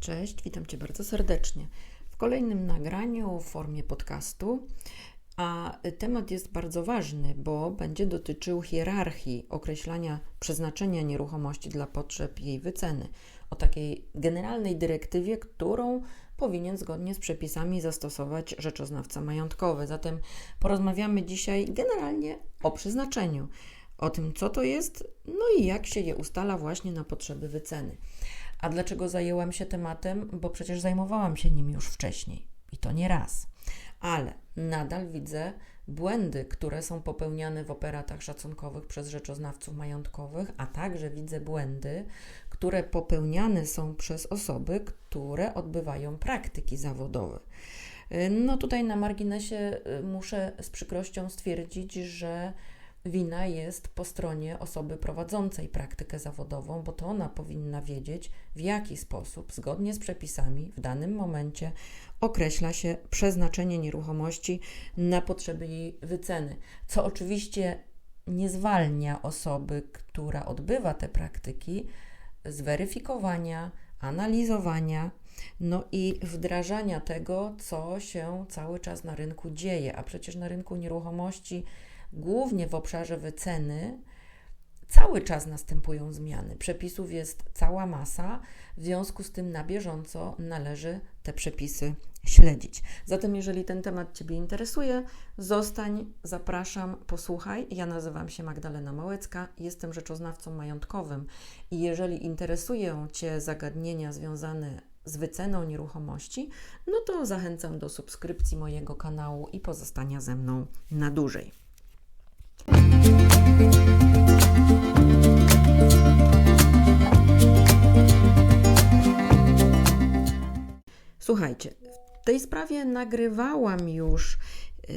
Cześć, witam Cię bardzo serdecznie w kolejnym nagraniu w formie podcastu. A temat jest bardzo ważny, bo będzie dotyczył hierarchii określania przeznaczenia nieruchomości dla potrzeb jej wyceny. O takiej generalnej dyrektywie, którą powinien zgodnie z przepisami zastosować rzeczoznawca majątkowy. Zatem porozmawiamy dzisiaj generalnie o przeznaczeniu, o tym, co to jest, no i jak się je ustala właśnie na potrzeby wyceny. A dlaczego zajęłam się tematem? Bo przecież zajmowałam się nim już wcześniej i to nie raz. Ale nadal widzę błędy, które są popełniane w operatach szacunkowych przez rzeczoznawców majątkowych, a także widzę błędy, które popełniane są przez osoby, które odbywają praktyki zawodowe. No tutaj na marginesie y, muszę z przykrością stwierdzić, że wina jest po stronie osoby prowadzącej praktykę zawodową, bo to ona powinna wiedzieć, w jaki sposób, zgodnie z przepisami, w danym momencie określa się przeznaczenie nieruchomości na potrzeby jej wyceny. Co oczywiście nie zwalnia osoby, która odbywa te praktyki, z weryfikowania, analizowania, no i wdrażania tego, co się cały czas na rynku dzieje. A przecież na rynku nieruchomości głównie w obszarze wyceny, cały czas następują zmiany. Przepisów jest cała masa, w związku z tym na bieżąco należy te przepisy śledzić. Zatem, jeżeli ten temat Ciebie interesuje, zostań, zapraszam, posłuchaj. Ja nazywam się Magdalena Małecka, jestem rzeczoznawcą majątkowym i jeżeli interesują Cię zagadnienia związane z wyceną nieruchomości, no to zachęcam do subskrypcji mojego kanału i pozostania ze mną na dłużej. Słuchajcie, w tej sprawie nagrywałam już yy,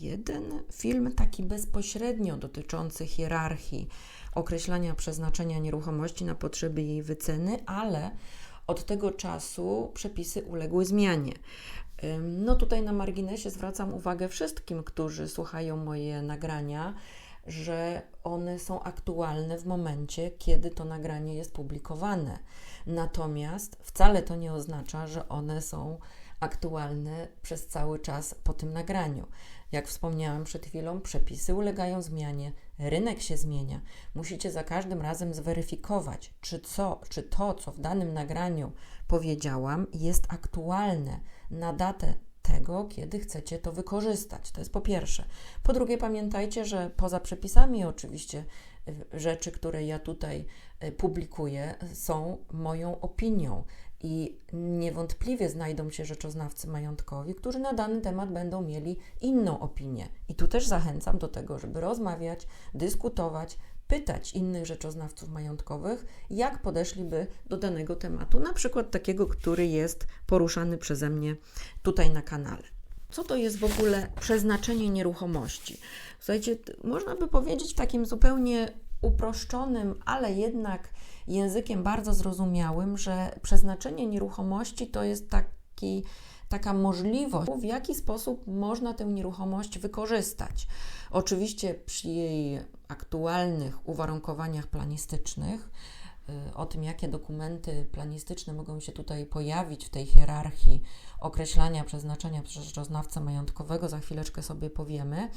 jeden film taki bezpośrednio dotyczący hierarchii określania przeznaczenia nieruchomości na potrzeby jej wyceny, ale od tego czasu przepisy uległy zmianie. No tutaj na marginesie zwracam uwagę wszystkim, którzy słuchają moje nagrania, że one są aktualne w momencie, kiedy to nagranie jest publikowane. Natomiast wcale to nie oznacza, że one są aktualne przez cały czas po tym nagraniu. Jak wspomniałam przed chwilą, przepisy ulegają zmianie, rynek się zmienia. Musicie za każdym razem zweryfikować, czy, co, czy to, co w danym nagraniu powiedziałam, jest aktualne na datę tego, kiedy chcecie to wykorzystać. To jest po pierwsze. Po drugie, pamiętajcie, że poza przepisami, oczywiście, y, rzeczy, które ja tutaj y, publikuję, są moją opinią. I niewątpliwie znajdą się rzeczoznawcy majątkowi, którzy na dany temat będą mieli inną opinię. I tu też zachęcam do tego, żeby rozmawiać, dyskutować, pytać innych rzeczoznawców majątkowych, jak podeszliby do danego tematu, na przykład takiego, który jest poruszany przeze mnie tutaj na kanale. Co to jest w ogóle przeznaczenie nieruchomości? Słuchajcie, można by powiedzieć takim zupełnie uproszczonym, ale jednak językiem bardzo zrozumiałym, że przeznaczenie nieruchomości to jest taki, taka możliwość, w jaki sposób można tę nieruchomość wykorzystać. Oczywiście przy jej aktualnych uwarunkowaniach planistycznych, y, o tym, jakie dokumenty planistyczne mogą się tutaj pojawić w tej hierarchii określania przeznaczenia przez majątkowego, za chwileczkę sobie powiemy,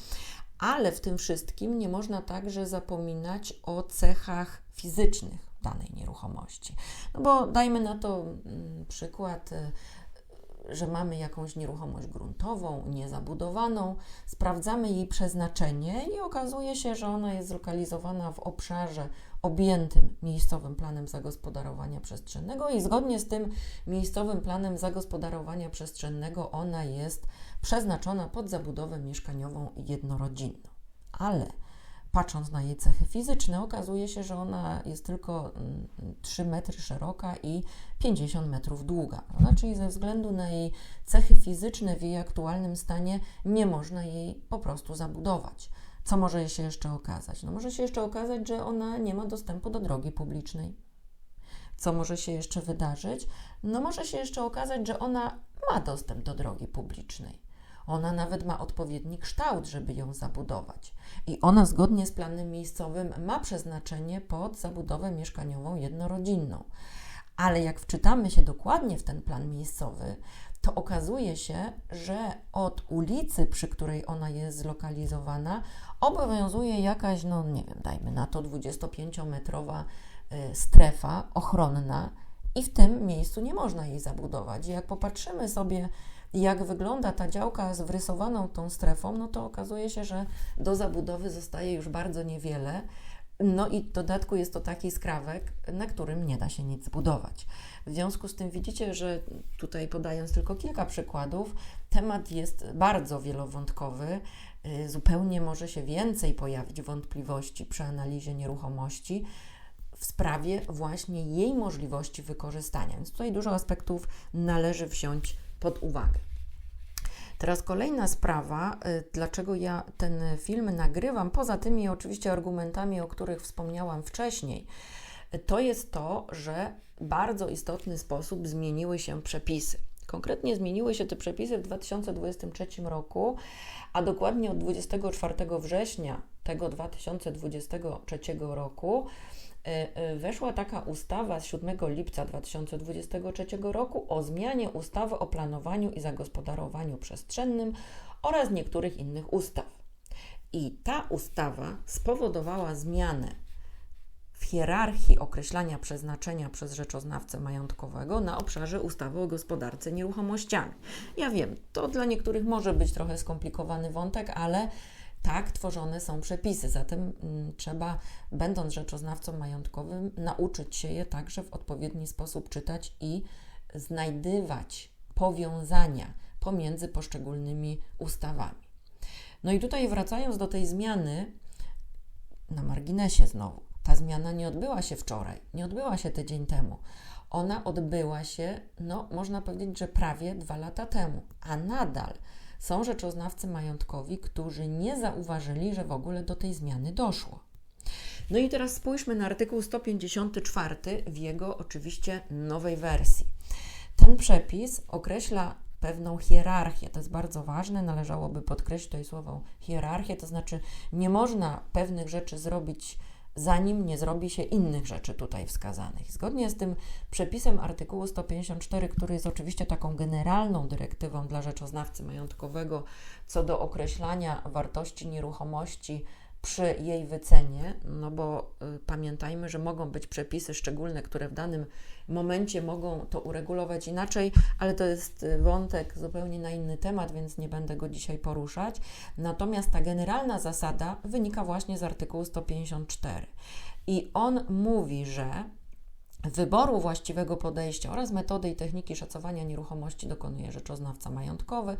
ale w tym wszystkim nie można także zapominać o cechach fizycznych danej nieruchomości. No bo dajmy na to mm, przykład y, że mamy jakąś nieruchomość gruntową, niezabudowaną, sprawdzamy jej przeznaczenie i okazuje się, że ona jest zlokalizowana w obszarze objętym miejscowym planem zagospodarowania przestrzennego i zgodnie z tym miejscowym planem zagospodarowania przestrzennego ona jest przeznaczona pod zabudowę mieszkaniową jednorodzinną. Ale patrząc na jej cechy fizyczne, okazuje się, że ona jest tylko 3 mm, metry szeroka i 50 metrów długa. Prawda? Czyli ze względu na jej cechy fizyczne w jej aktualnym stanie nie można jej po prostu zabudować. Co może się jeszcze okazać? No może się jeszcze okazać, że ona nie ma dostępu do drogi publicznej. Co może się jeszcze wydarzyć? No może się jeszcze okazać, że ona ma dostęp do drogi publicznej ona nawet ma odpowiedni kształt, żeby ją zabudować. I ona zgodnie z planem miejscowym ma przeznaczenie pod zabudowę mieszkaniową jednorodzinną. Ale jak wczytamy się dokładnie w ten plan miejscowy, to okazuje się, że od ulicy, przy której ona jest zlokalizowana, obowiązuje jakaś, no nie wiem, dajmy na to 25-metrowa y, strefa ochronna i w tym miejscu nie można jej zabudować. I jak popatrzymy sobie, jak wygląda ta działka z wrysowaną tą strefą, no to okazuje się, że do zabudowy zostaje już bardzo niewiele. No i w dodatku jest to taki skrawek, na którym nie da się nic zbudować. W związku z tym widzicie, że tutaj podając tylko kilka przykładów, temat jest bardzo wielowątkowy. Y, zupełnie może się więcej pojawić wątpliwości przy analizie nieruchomości w sprawie właśnie jej możliwości wykorzystania. Więc tutaj dużo aspektów należy wziąć pod uwagę. Teraz kolejna sprawa, y, dlaczego ja ten film nagrywam, poza tymi oczywiście argumentami, o których wspomniałam wcześniej, to jest to, że w bardzo istotny sposób zmieniły się przepisy. Konkretnie zmieniły się te przepisy w 2023 roku, a dokładnie od 24 września tego 2023 roku y, y, weszła taka ustawa z 7 lipca 2023 roku o zmianie ustawy o planowaniu i zagospodarowaniu przestrzennym oraz niektórych innych ustaw. I ta ustawa spowodowała zmianę w hierarchii określania przeznaczenia przez rzeczoznawcę majątkowego na obszarze ustawy o gospodarce nieruchomościami. Ja wiem, to dla niektórych może być trochę skomplikowany wątek, ale tak tworzone są przepisy, zatem mm, trzeba, będąc rzeczoznawcą majątkowym, nauczyć się je także w odpowiedni sposób czytać i znajdywać powiązania pomiędzy poszczególnymi ustawami. No i tutaj wracając do tej zmiany, na marginesie znowu, ta zmiana nie odbyła się wczoraj, nie odbyła się tydzień temu. Ona odbyła się, no można powiedzieć, że prawie dwa lata temu, a nadal są rzeczoznawcy majątkowi, którzy nie zauważyli, że w ogóle do tej zmiany doszło. No i teraz spójrzmy na artykuł 154 w jego oczywiście nowej wersji. Ten przepis określa pewną hierarchię. To jest bardzo ważne, należałoby podkreślić tutaj słowo hierarchię, to znaczy nie można pewnych rzeczy zrobić zanim nie zrobi się innych rzeczy tutaj wskazanych. Zgodnie z tym przepisem artykułu 154, który jest oczywiście taką generalną dyrektywą dla rzeczoznawcy majątkowego co do określania wartości nieruchomości przy jej wycenie, no bo y, pamiętajmy, że mogą być przepisy szczególne, które w danym momencie mogą to uregulować inaczej, ale to jest y, wątek zupełnie na inny temat, więc nie będę go dzisiaj poruszać. Natomiast ta generalna zasada wynika właśnie z artykułu 154. I on mówi, że Wyboru właściwego podejścia oraz metody i techniki szacowania nieruchomości dokonuje rzeczoznawca majątkowy,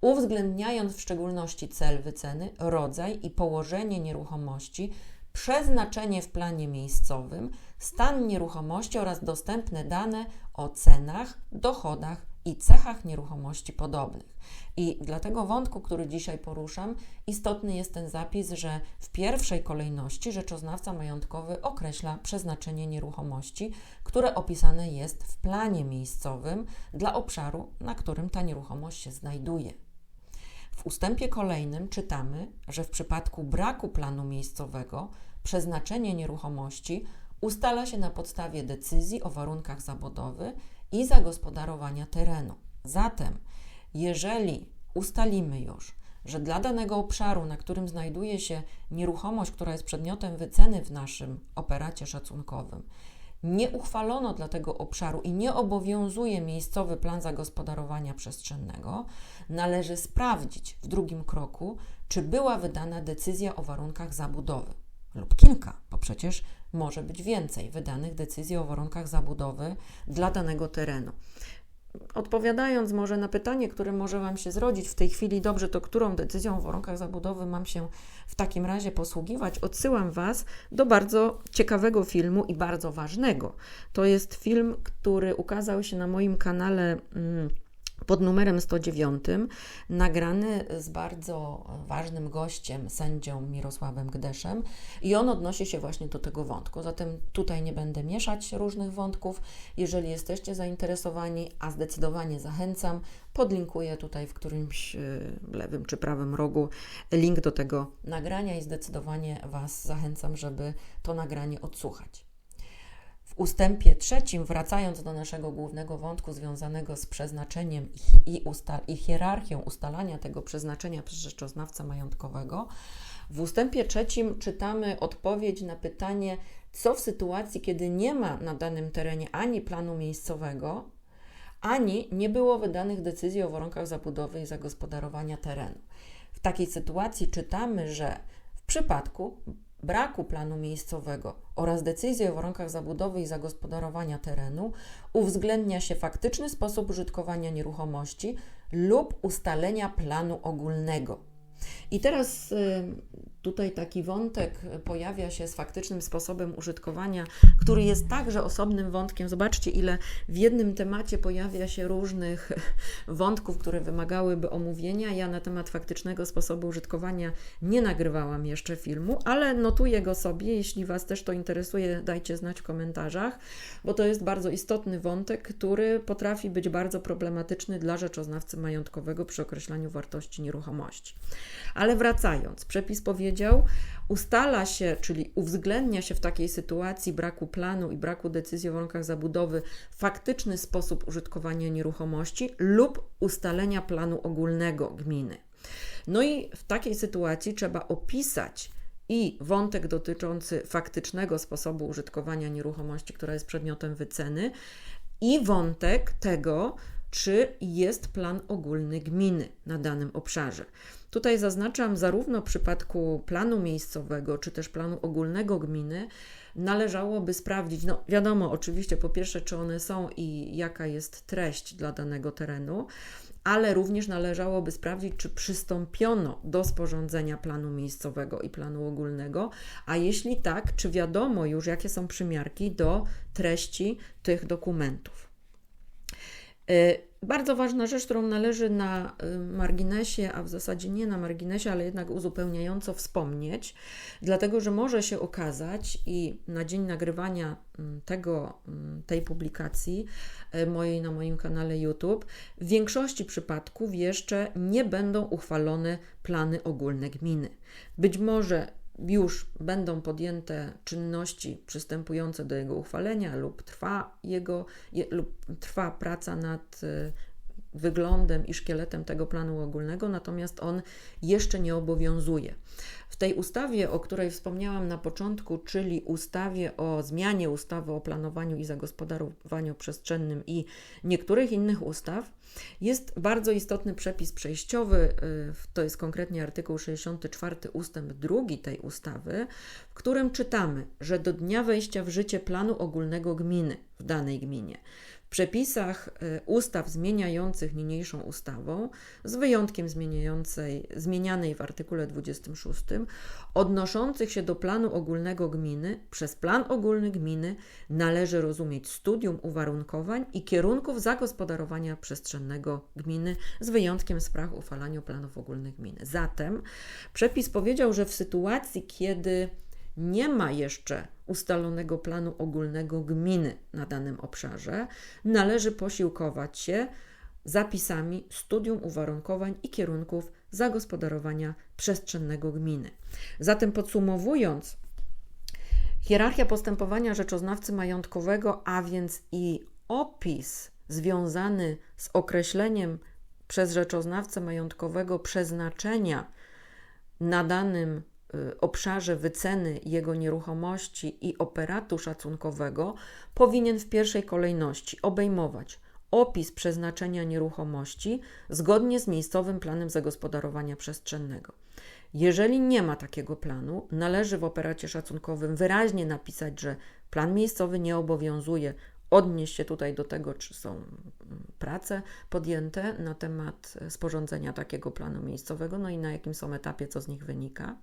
uwzględniając w szczególności cel wyceny, rodzaj i położenie nieruchomości, przeznaczenie w planie miejscowym, stan nieruchomości oraz dostępne dane o cenach, dochodach i cechach nieruchomości podobnych. I dla tego wątku, który dzisiaj poruszam, istotny jest ten zapis, że w pierwszej kolejności rzeczoznawca majątkowy określa przeznaczenie nieruchomości, które opisane jest w planie miejscowym dla obszaru, na którym ta nieruchomość się znajduje. W ustępie kolejnym czytamy, że w przypadku braku planu miejscowego przeznaczenie nieruchomości ustala się na podstawie decyzji o warunkach zabudowy i zagospodarowania terenu. Zatem, jeżeli ustalimy już, że dla danego obszaru, na którym znajduje się nieruchomość, która jest przedmiotem wyceny w naszym operacie szacunkowym, nie uchwalono dla tego obszaru i nie obowiązuje miejscowy plan zagospodarowania przestrzennego, należy sprawdzić w drugim kroku, czy była wydana decyzja o warunkach zabudowy lub kilka, bo przecież może być więcej wydanych decyzji o warunkach zabudowy dla danego terenu. Odpowiadając może na pytanie, które może Wam się zrodzić w tej chwili, dobrze, to którą decyzją o warunkach zabudowy mam się w takim razie posługiwać, odsyłam Was do bardzo ciekawego filmu i bardzo ważnego. To jest film, który ukazał się na moim kanale. Hmm, pod numerem 109, nagrany z bardzo ważnym gościem, sędzią Mirosławem Gdeszem, i on odnosi się właśnie do tego wątku. Zatem tutaj nie będę mieszać różnych wątków. Jeżeli jesteście zainteresowani, a zdecydowanie zachęcam, podlinkuję tutaj w którymś y, lewym czy prawym rogu link do tego nagrania i zdecydowanie Was zachęcam, żeby to nagranie odsłuchać. W ustępie trzecim, wracając do naszego głównego wątku związanego z przeznaczeniem i, usta- i hierarchią ustalania tego przeznaczenia przez rzeczoznawcę majątkowego, w ustępie trzecim czytamy odpowiedź na pytanie, co w sytuacji, kiedy nie ma na danym terenie ani planu miejscowego, ani nie było wydanych decyzji o warunkach zabudowy i zagospodarowania terenu. W takiej sytuacji czytamy, że w przypadku braku planu miejscowego oraz decyzji o warunkach zabudowy i zagospodarowania terenu uwzględnia się faktyczny sposób użytkowania nieruchomości lub ustalenia planu ogólnego. I teraz y, tutaj taki wątek pojawia się z faktycznym sposobem użytkowania, który jest także osobnym wątkiem. Zobaczcie, ile w jednym temacie pojawia się różnych wątków, które wymagałyby omówienia. Ja na temat faktycznego sposobu użytkowania nie nagrywałam jeszcze filmu, ale notuję go sobie. Jeśli Was też to interesuje, dajcie znać w komentarzach, bo to jest bardzo istotny wątek, który potrafi być bardzo problematyczny dla rzeczoznawcy majątkowego przy określaniu wartości nieruchomości. Ale wracając, przepis powiedział, ustala się, czyli uwzględnia się w takiej sytuacji braku planu i braku decyzji o warunkach zabudowy faktyczny sposób użytkowania nieruchomości lub ustalenia planu ogólnego gminy. No i w takiej sytuacji trzeba opisać i wątek dotyczący faktycznego sposobu użytkowania nieruchomości, która jest przedmiotem wyceny, i wątek tego, czy jest plan ogólny gminy na danym obszarze. Tutaj zaznaczam, zarówno w przypadku planu miejscowego, czy też planu ogólnego gminy, należałoby sprawdzić, no wiadomo, oczywiście po pierwsze, czy one są i jaka jest treść dla danego terenu, ale również należałoby sprawdzić, czy przystąpiono do sporządzenia planu miejscowego i planu ogólnego, a jeśli tak, czy wiadomo już, jakie są przymiarki do treści tych dokumentów. Y, bardzo ważna rzecz, którą należy na y, marginesie, a w zasadzie nie na marginesie, ale jednak uzupełniająco wspomnieć, dlatego że może się okazać i na dzień nagrywania mm, tego, mm, tej publikacji y, mojej na moim kanale YouTube, w większości przypadków jeszcze nie będą uchwalone plany ogólne gminy. Być może już będą podjęte czynności przystępujące do jego uchwalenia lub trwa jego je, lub trwa praca nad y, wyglądem i szkieletem tego planu ogólnego, natomiast on jeszcze nie obowiązuje. W tej ustawie, o której wspomniałam na początku, czyli ustawie o zmianie ustawy o planowaniu i zagospodarowaniu przestrzennym i niektórych innych ustaw, jest bardzo istotny przepis przejściowy, y, to jest konkretnie artykuł 64 ustęp 2 tej ustawy, w którym czytamy, że do dnia wejścia w życie planu ogólnego gminy w danej gminie. Przepisach y, ustaw zmieniających niniejszą ustawą, z wyjątkiem zmieniającej, zmienianej w artykule 26, odnoszących się do planu ogólnego gminy, przez plan ogólny gminy należy rozumieć studium uwarunkowań i kierunków zagospodarowania przestrzennego gminy, z wyjątkiem spraw o uchwalaniu planów ogólnych gminy. Zatem przepis powiedział, że w sytuacji, kiedy nie ma jeszcze ustalonego planu ogólnego gminy na danym obszarze, należy posiłkować się zapisami studium uwarunkowań i kierunków zagospodarowania przestrzennego gminy. Zatem podsumowując, hierarchia postępowania rzeczoznawcy majątkowego, a więc i opis związany z określeniem przez rzeczoznawcę majątkowego przeznaczenia na danym Y, obszarze wyceny jego nieruchomości i operatu szacunkowego powinien w pierwszej kolejności obejmować opis przeznaczenia nieruchomości zgodnie z miejscowym planem zagospodarowania przestrzennego. Jeżeli nie ma takiego planu, należy w operacie szacunkowym wyraźnie napisać, że plan miejscowy nie obowiązuje odnieść się tutaj do tego, czy są mm, prace podjęte na temat sporządzenia takiego planu miejscowego, no i na jakim są etapie, co z nich wynika.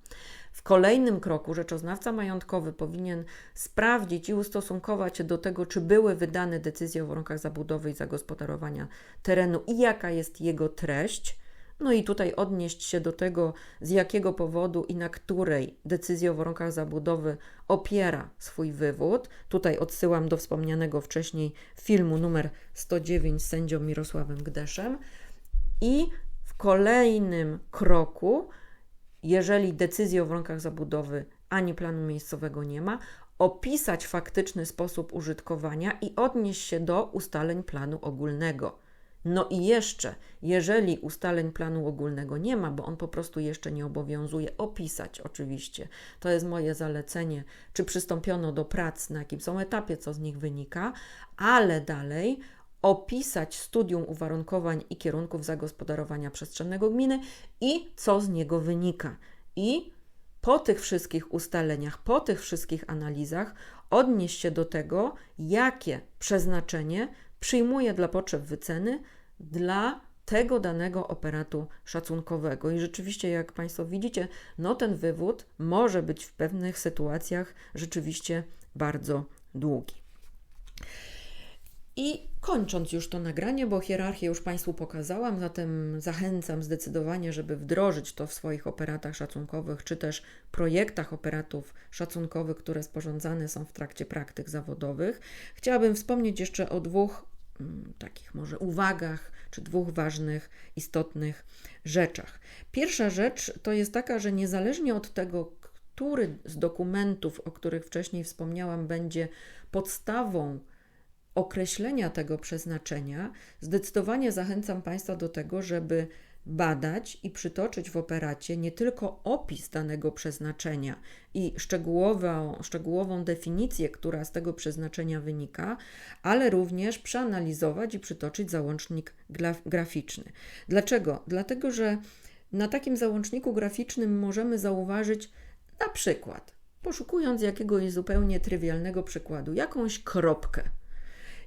W kolejnym kroku rzeczoznawca majątkowy powinien sprawdzić i ustosunkować się do tego, czy były wydane decyzje o warunkach zabudowy i zagospodarowania terenu i jaka jest jego treść no i tutaj odnieść się do tego, z jakiego powodu i na której decyzji o warunkach zabudowy opiera swój wywód. Tutaj odsyłam do wspomnianego wcześniej filmu numer 109 z sędzią Mirosławem Gdeszem. I w kolejnym kroku, jeżeli decyzji o warunkach zabudowy ani planu miejscowego nie ma, opisać faktyczny sposób użytkowania i odnieść się do ustaleń planu ogólnego. No i jeszcze, jeżeli ustaleń planu ogólnego nie ma, bo on po prostu jeszcze nie obowiązuje, opisać oczywiście. To jest moje zalecenie, czy przystąpiono do prac, na jakim są etapie, co z nich wynika, ale dalej opisać studium uwarunkowań i kierunków zagospodarowania przestrzennego gminy i co z niego wynika. I po tych wszystkich ustaleniach, po tych wszystkich analizach odnieść się do tego, jakie przeznaczenie przyjmuje dla potrzeb wyceny dla tego danego operatu szacunkowego. I rzeczywiście, jak Państwo widzicie, no ten wywód może być w pewnych sytuacjach rzeczywiście bardzo długi. I kończąc już to nagranie, bo hierarchię już Państwu pokazałam, zatem zachęcam zdecydowanie, żeby wdrożyć to w swoich operatach szacunkowych, czy też projektach operatów szacunkowych, które sporządzane są w trakcie praktyk zawodowych. Chciałabym wspomnieć jeszcze o dwóch takich może uwagach, czy dwóch ważnych, istotnych rzeczach. Pierwsza rzecz to jest taka, że niezależnie od tego, który z dokumentów, o których wcześniej wspomniałam, będzie podstawą określenia tego przeznaczenia, zdecydowanie zachęcam Państwa do tego, żeby badać i przytoczyć w operacie nie tylko opis danego przeznaczenia i szczegółową, szczegółową definicję, która z tego przeznaczenia wynika, ale również przeanalizować i przytoczyć załącznik graficzny. Dlaczego? Dlatego, że na takim załączniku graficznym możemy zauważyć na przykład, poszukując jakiegoś zupełnie trywialnego przykładu, jakąś kropkę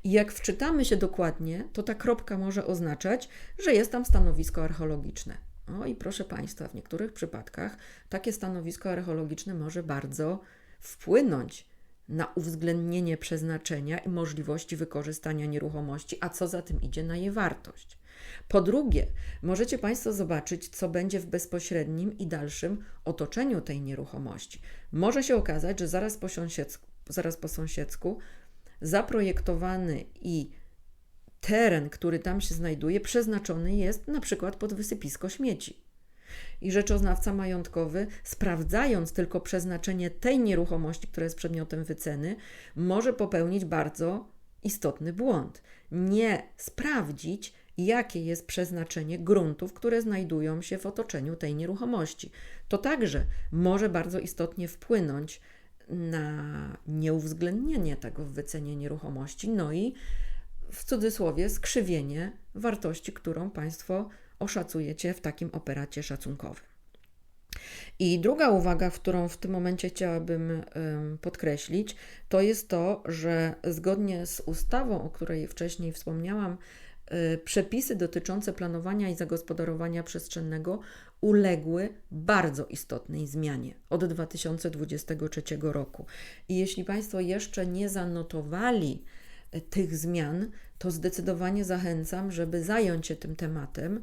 i jak wczytamy się dokładnie, to ta kropka może oznaczać, że jest tam stanowisko archeologiczne. No i proszę Państwa, w niektórych przypadkach takie stanowisko archeologiczne może bardzo wpłynąć na uwzględnienie przeznaczenia i możliwości wykorzystania nieruchomości, a co za tym idzie na jej wartość. Po drugie, możecie Państwo zobaczyć, co będzie w bezpośrednim i dalszym otoczeniu tej nieruchomości. Może się okazać, że zaraz po sąsiedzku, zaraz po sąsiedzku zaprojektowany i teren, który tam się znajduje, przeznaczony jest na przykład pod wysypisko śmieci. I rzeczoznawca majątkowy, sprawdzając tylko przeznaczenie tej nieruchomości, która jest przedmiotem wyceny, może popełnić bardzo istotny błąd. Nie sprawdzić, jakie jest przeznaczenie gruntów, które znajdują się w otoczeniu tej nieruchomości. To także może bardzo istotnie wpłynąć na nieuwzględnienie tego w wycenie nieruchomości, no i w cudzysłowie skrzywienie wartości, którą Państwo oszacujecie w takim operacie szacunkowym. I druga uwaga, którą w tym momencie chciałabym podkreślić, to jest to, że zgodnie z ustawą, o której wcześniej wspomniałam, y, przepisy dotyczące planowania i zagospodarowania przestrzennego uległy bardzo istotnej zmianie od 2023 roku. I jeśli Państwo jeszcze nie zanotowali e, tych zmian, to zdecydowanie zachęcam, żeby zająć się tym tematem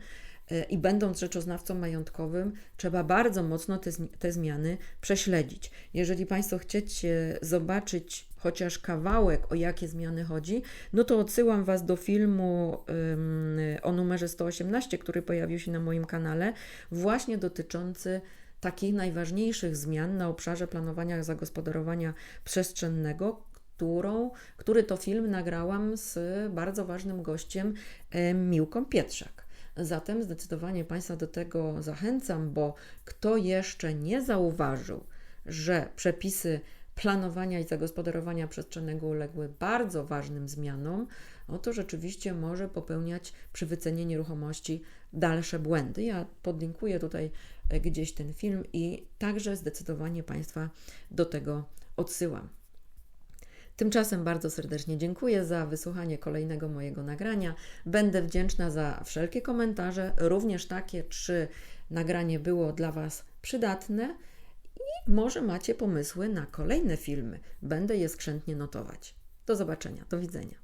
E, i będąc rzeczoznawcą majątkowym, trzeba bardzo mocno te, te zmiany prześledzić. Jeżeli Państwo chcecie zobaczyć chociaż kawałek, o jakie zmiany chodzi, no to odsyłam Was do filmu um, o numerze 118, który pojawił się na moim kanale, właśnie dotyczący takich najważniejszych zmian na obszarze planowania zagospodarowania przestrzennego, którą, który to film nagrałam z bardzo ważnym gościem Miłką Pietrzak. Zatem zdecydowanie Państwa do tego zachęcam, bo kto jeszcze nie zauważył, że przepisy planowania i zagospodarowania przestrzennego uległy bardzo ważnym zmianom, no to rzeczywiście może popełniać przy wycenie nieruchomości dalsze błędy. Ja podlinkuję tutaj e, gdzieś ten film i także zdecydowanie Państwa do tego odsyłam. Tymczasem bardzo serdecznie dziękuję za wysłuchanie kolejnego mojego nagrania. Będę wdzięczna za wszelkie komentarze, również takie, czy nagranie było dla Was przydatne i może macie pomysły na kolejne filmy. Będę je skrzętnie notować. Do zobaczenia, do widzenia.